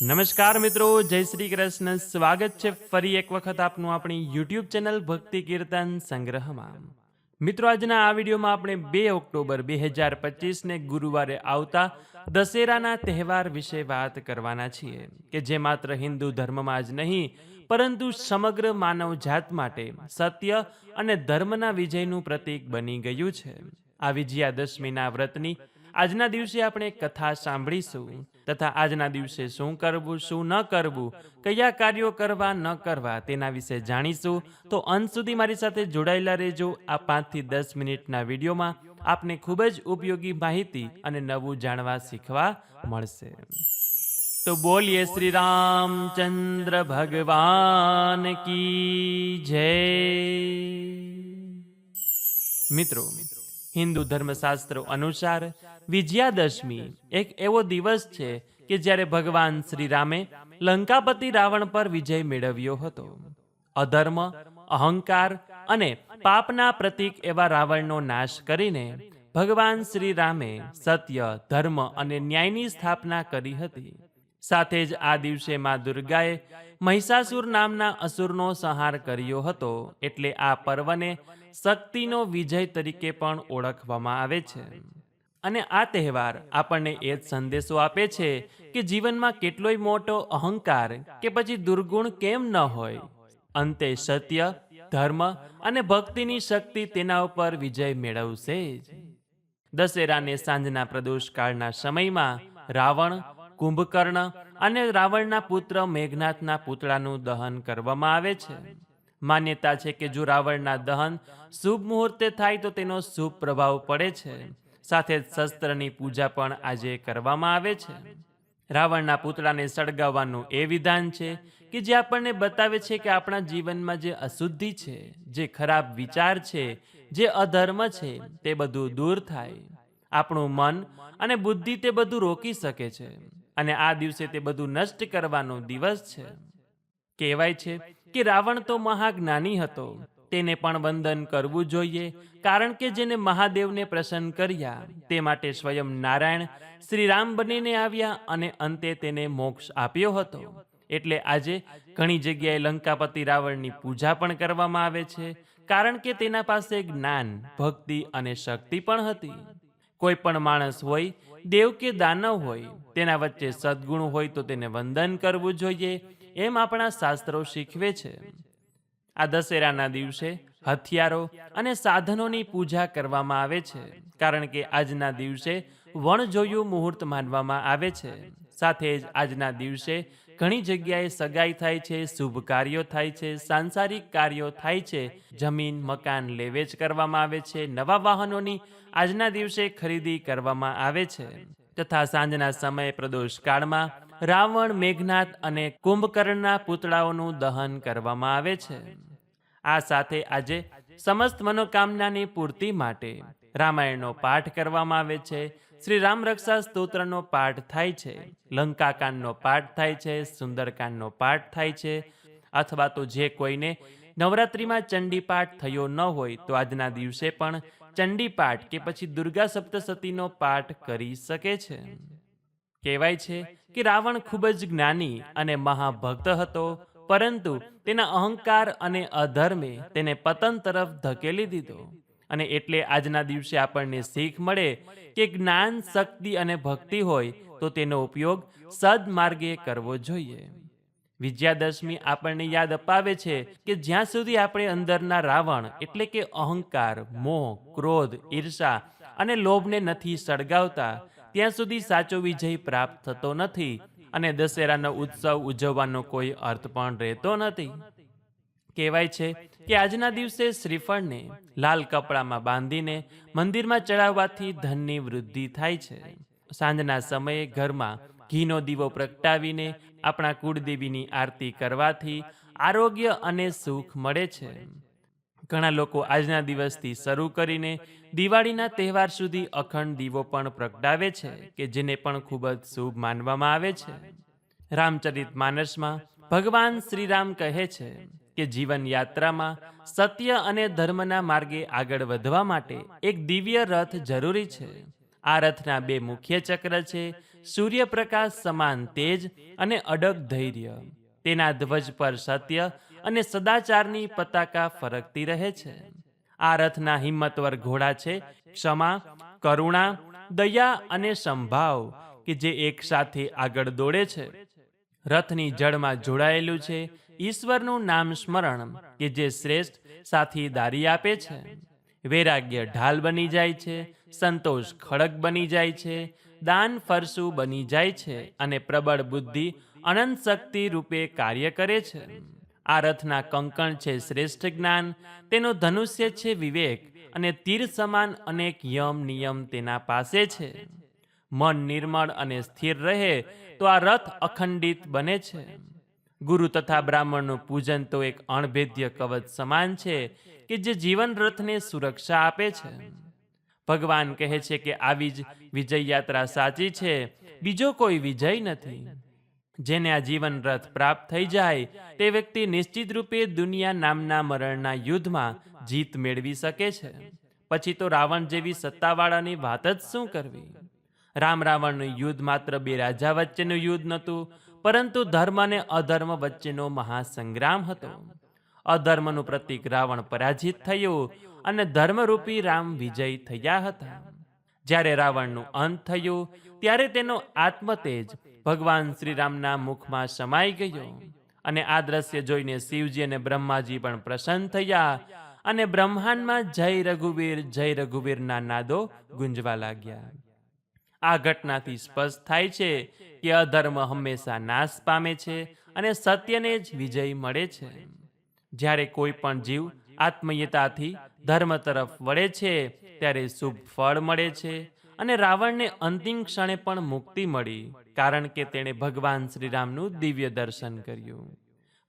નમસ્કાર મિત્રો, જય શ્રી કૃષ્ણ. સ્વાગત છે ફરી એક વખત આપનું આપણી યુટ્યુબ ચેનલ ભક્તિ કીર્તન સંગ્રહમાં. મિત્રો, આજના આ વિડીયોમાં આપણે બે ઓક્ટોબર બે હજાર પચીસને ગુરુવારે આવતા દશેરાના તહેવાર વિશે વાત કરવાના છીએ, કે જે માત્ર હિન્દુ ધર્મમાં જ નહીં, પરંતુ સમગ્ર માનવ જાત માટે સત્ય અને ધર્મના વિજયનું પ્રતીક બની ગયું છે. આ વિજયાદશમીના વ્રતની આજના દિવસે આપણે કથા સાંભળીશું તથા આજના દિવસે શું કરવું, શું ન કરવું, કયા કાર્યો કરવા, ન કરવા તેના વિશે જાણીશું. તો અંત સુધી મારી સાથે જોડાયેલા રહેજો. આ પાંચથી દસ મિનિટના વિડીયોમાં આપને ખૂબ જ ઉપયોગી માહિતી અને નવું જાણવા શીખવા મળશે. તો બોલીએ શ્રી રામચંદ્ર ભગવાન કી જય. મિત્રો હિન્દુ ધર્મશાસ્ત્રો અનુસાર વિજયાદશમી એક એવો દિવસ છે કે જ્યારે ભગવાન શ્રી રામે લંકાપતિ રાવણ પર વિજય મેળવ્યો હતો. અધર્મ, અહંકાર અને પાપના પ્રતીક એવા રાવણનો નાશ કરીને ભગવાન શ્રી રામે સત્ય, ધર્મ અને ન્યાયની સ્થાપના કરી હતી. સાથે જ આ દિવસે મા દુર્ગાએ મહિષાસુર નામના અસુરનો સંહાર કર્યો હતો એટલે આ પર્વને શક્તિનો વિજય તરીકે પણ ઓળખવામાં આવે છે. અને આ તહેવાર આપણને એ જ સંદેશો આપે છે કે જીવનમાં કેટલોય મોટો અહંકાર કે પછી દુર્ગુણ કેમ ન હોય? અંતે સત્ય, ધર્મ અને ભક્તિની શક્તિ તેના ઉપર વિજય મેળવશે જ. દશેરાને સાંજના પ્રદોષ કાળના સમયમાં રાવણ, કુંભકર્ણ અને રાવણના પુત્ર મેઘનાથના પુતળાનું દહન કરવામાં આવે છે. માન્યતા છે કે જો રાવણના દહન શુભ મુહૂર્તે થાય તો તેનો શુભ પ્રભાવ પડે છે. સાથે જ શસ્ત્રની પૂજા પણ આજે કરવામાં આવે છે. રાવણના પૂતળાને સળગાવવાનું એ વિધાન છે કે જે આપણને બતાવે છે કે આપણા જીવનમાં જે અશુદ્ધિ છે, જે ખરાબ વિચાર છે, જે અધર્મ છે, તે બધું દૂર થાય. આપણું મન અને બુદ્ધિ તે બધું રોકી શકે છે અને આ દિવસે તે બધું નષ્ટ કરવાનો દિવસ છે. કહેવાય છે કે રાવણ તો મહાજ્ઞાની હતો, તેને પણ વંદન કરવું જોઈએ, કારણ કે જેને મહાદેવને પ્રસન્ન કર્યા, તે માટે સ્વયં નારાયણ શ્રી રામ બનીને આવ્યા અને અંતે તેને મોક્ષ આપ્યો હતો. એટલે આજે ઘણી જગ્યાએ લંકાપતિ રાવણની પૂજા પણ કરવામાં આવે છે, કારણ કે તેના પાસે જ્ઞાન, ભક્તિ અને શક્તિ પણ હતી. કોઈ પણ માણસ હોય, દેવ કે દાનવ હોય, તેના વચ્ચે સદગુણ હોય તો તેને વંદન કરવું જોઈએ એમ આપણા શાસ્ત્રો શીખવે છે. આ દશેરાના દિવસે હથિયારો અને સાધનોની પૂજા કરવામાં આવે છે, કારણ કે આજના દિવસે વણજોયું મુહૂર્ત માનવામાં આવે છે. સાથે જ આજના દિવસે ઘણી જગ્યાએ સગાઈ થાય છે, શુભ કાર્યો થાય છે, સાંસારિક કાર્યો થાય છે. જમીન, મકાન, લેવેચ કરવામાં આવે છે, નવા વાહનોની આજના દિવસે ખરીદી કરવામાં આવે છે. તથા સાંજના સમયે પ્રદોષ કાળમાં રાવણ, મેઘનાથ અને કુંભકર્ણના પૂતળાઓનું દહન કરવામાં આવે છે. આ સાથે આજે સમસ્ત મનોકામનાની પૂર્તિ માટે રામાયણનો પાઠ કરવામાં આવે છે. શ્રી રામ રક્ષા સ્તોત્રનો પાઠ થાય છે. લંકાકાંડનો પાઠ થાય છે. સુંદરકાંડનો પાઠ થાય છે. અથવા તો જે કોઈને નવરાત્રિમાં ચંડી પાઠ થયો ન હોય તો આજના દિવસે પણ ચંડી પાઠ કે પછી દુર્ગા સપ્તસતીનો પાઠ કરી શકે છે. કહેવાય છે કે રાવણ ખૂબ જ જ્ઞાની અને મહાભક્ત હતો, પરંતુ તેના અહંકાર અને અધર્મે તેને પતન તરફ ધકેલી દીધો. અને એટલે આજના દિવસે આપણને શીખ મળે કે જ્ઞાન, શક્તિ અને ભક્તિ હોય, તો તેનો ઉપયોગ સદમાર્ગે કરવો જોઈએ. વિજયાદશમી આપણને યાદ અપાવે છે કે જ્યાં સુધી આપણે અંદરના રાવણ, એટલે કે અહંકાર, મોહ, ક્રોધ, ઈર્ષા અને લોભને નથી સળગાવતા ત્યાં સુધી સાચો વિજય પ્રાપ્ત થતો નથી અને દશેરાનો ઉત્સવ ઉજવવાનો કોઈ અર્થ પણ રહેતો નથી. કહેવાય છે કે આજના દિવસે શ્રીફળને લાલ કપડામાં બાંધીને મંદિરમાં ચડાવવાથી ધનની વૃદ્ધિ થાય છે. સાંજના સમયે ઘરમાં ઘીનો દીવો પ્રગટાવીને આપણા કુળદેવીની આરતી કરવાથી આરોગ્ય અને સુખ મળે છે. ઘણા લોકો આજના દિવસથી શરૂ કરીને દિવાળીના તહેવાર સુધી અખંડ દીવો પણ પ્રગટાવે છે, કે જેને પણ ખૂબ જ શુભ માનવામાં આવે છે. રામચરિત માનસમાં ભગવાન શ્રીરામ કહે છે કે જીવન યાત્રામાં સત્ય અને ધર્મના માર્ગે આગળ વધવા માટે એક દિવ્ય રથ જરૂરી છે. આ રથના બે મુખ્ય ચક્ર છે, સૂર્યપ્રકાશ સમાન તેજ અને અડગ ધૈર્ય. તેના ધ્વજ પર સત્ય અને સદાચારની પતાકા ફરકતી રહે છે. આ રથના હિંમતવર ઘોડા છે, ક્ષમા, કરુણા, દયા અને સંભાવ, કે જે એક સાથે આગળ દોડે છે. રથની જળમાં જોડાયેલું છે, ઈશ્વરનું નામ સ્મરણ, કે જે શ્રેષ્ઠ સાથીદારી આપે છે. વૈરાગ્ય ઢાલ બની જાય છે, સંતોષ ખડક બની જાય છે, દાન ફરસું બની જાય છે અને પ્રબળ બુદ્ધિ અનંત શક્તિ રૂપે કાર્ય કરે છે. આ રથના કંકણ છે શ્રેષ્ઠ જ્ઞાન, તેનો ધનુષ્ય છે વિવેક, અને તીર સમાન અનેક યમ નિયમ તેના પાસે છે. મન નિર્મળ અને સ્થિર રહે, તો આ રથ અખંડિત બને છે. ગુરુ તથા બ્રાહ્મણનું પૂજન તો એક અણભેદ્ય કવચ સમાન છે, કે જે જીવન રથને સુરક્ષા આપે છે. ભગવાન કહે છે કે આવી જ વિજય યાત્રા સાચી છે, બીજો કોઈ વિજય નથી. જેને આ જીવન રથ પ્રાપ્ત થઈ જાય, તે વ્યક્તિ નિશ્ચિત રૂપે દુનિયા નામના મરણના યુદ્ધમાં જીત મેળવી શકે છે. પછી તો રાવણ જેવી સત્તાવાળાની વાત જ શું કરવી? રામ રાવણનું યુદ્ધ માત્ર બે રાજા વચ્ચેનું યુદ્ધ નહોતું, પરંતુ ધર્મ અને અધર્મ વચ્ચેનો મહાસંગ્રામ હતો. અધર્મનું પ્રતીક રાવણ પરાજિત થયું અને ધર્મરૂપી રામ વિજય થયા હતા. જ્યારે રાવણનું અંત થયું, ત્યારે તેનો આત્મતેજ ભગવાન શ્રીરામના મુખમાં સમાઈ ગયો અને આ દ્રશ્ય જોઈને શિવજી અને બ્રહ્માજી પણ પ્રસન્ન થયા અને બ્રહ્માંડમાં જય રઘુવીર, જય રઘુવીરના નાદો ગુંજવા લાગ્યા. આ ઘટનાથી સ્પષ્ટ થાય છે કે અધર્મ હંમેશા નાશ પામે છે અને સત્યને જ વિજય મળે છે. જ્યારે કોઈ પણ જીવ આત્મીયતાથી ધર્મ તરફ વળે છે, ત્યારે શુભ ફળ મળે છે અને રાવણને અંતિમ ક્ષણે પણ મુક્તિ મળી. કારણ કે તેણે ભગવાન શ્રીરામનું દિવ્ય દર્શન કર્યું.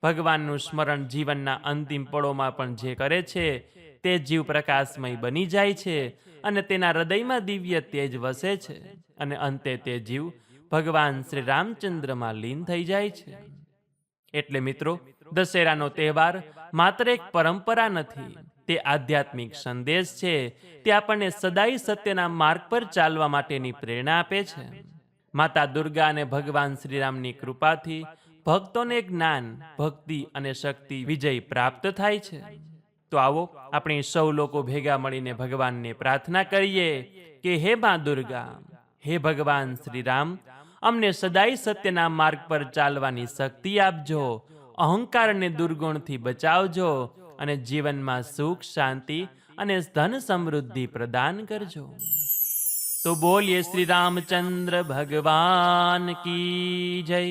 ભગવાનનું સ્મરણ જીવનના અંતિમ પળોમાં પણ જે કરે છે, તે જીવ પ્રકાશમય બની જાય છે અને તેના હૃદયમાં દિવ્ય તેજ વસે છે અને અંતે તે જીવ ભગવાન શ્રી રામચંદ્રમાં લીન થઈ જાય છે. એટલે મિત્રો, દશેરાનો તહેવાર માત્ર એક પરંપરા નથી, તે આધ્યાત્મિક સંદેશ છે. તે આપણને સદાય સત્યના માર્ગ પર ચાલવા માટેની પ્રેરણા આપે છે. માતા દુર્ગા અને ભગવાન શ્રીરામની કૃપાથી ભક્તોને જ્ઞાન, ભક્તિ અને શક્તિ વિજય પ્રાપ્ત થાય છે. તો આવો, આપણે સૌ લોકો ભેગા મળીને ભગવાનને પ્રાર્થના કરીએ કે હે મા દુર્ગા, હે ભગવાન શ્રી રામ અમને સદાય સત્યના માર્ગ પર ચાલવાની શક્તિ આપજો, અહંકારને દુર્ગુણથી બચાવજો અને જીવનમાં સુખ, શાંતિ અને ધન સમૃદ્ધિ પ્રદાન કરજો. તો બોલીએ શ્રી રામચંદ્ર ભગવાન કી જય,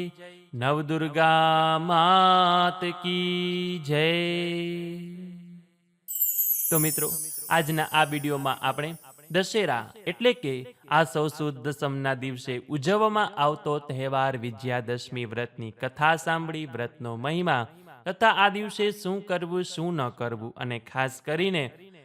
નવદુર્ગા માત કી જય. તો મિત્રો, આજના આ વિડીયોમાં આપણે દશેરા એટલે કે આ સૌ સુદ દસમના દિવસે ઉજવવામાં આવતો તહેવાર વિજયાદશમી વ્રતની કથા સાંભળી, વ્રતનો મહિમા તથા આ દિવસે શું કરવું, શું ન કરવું અને ખાસ કરીને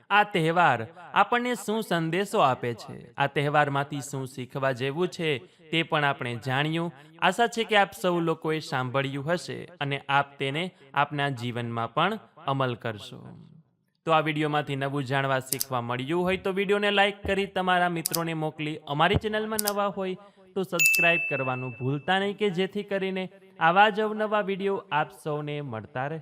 આ તહેવાર આપણને શું સંદેશો આપે છે? આ તહેવારમાંથી શું શીખવા જેવું છે તે પણ આપણે જાણ્યું. આશા છે કે આપ સૌ લોકોએ સાંભળ્યું હશે અને આપ તેને આપના જીવનમાં પણ અમલ કરશો. તો આ વિડીયોમાંથી નવું જાણવા શીખવા મળ્યું હોય તો વિડીયોને લાઈક કરી તમારા મિત્રોને મોકલી. અમારી ચેનલમાં નવા હોય તો સબસ્ક્રાઇબ કરવાનું ભૂલતા નહીં કે જેથી કરીને આવા જ અવનવા વીડિયો આપ સૌને મળતા રહે.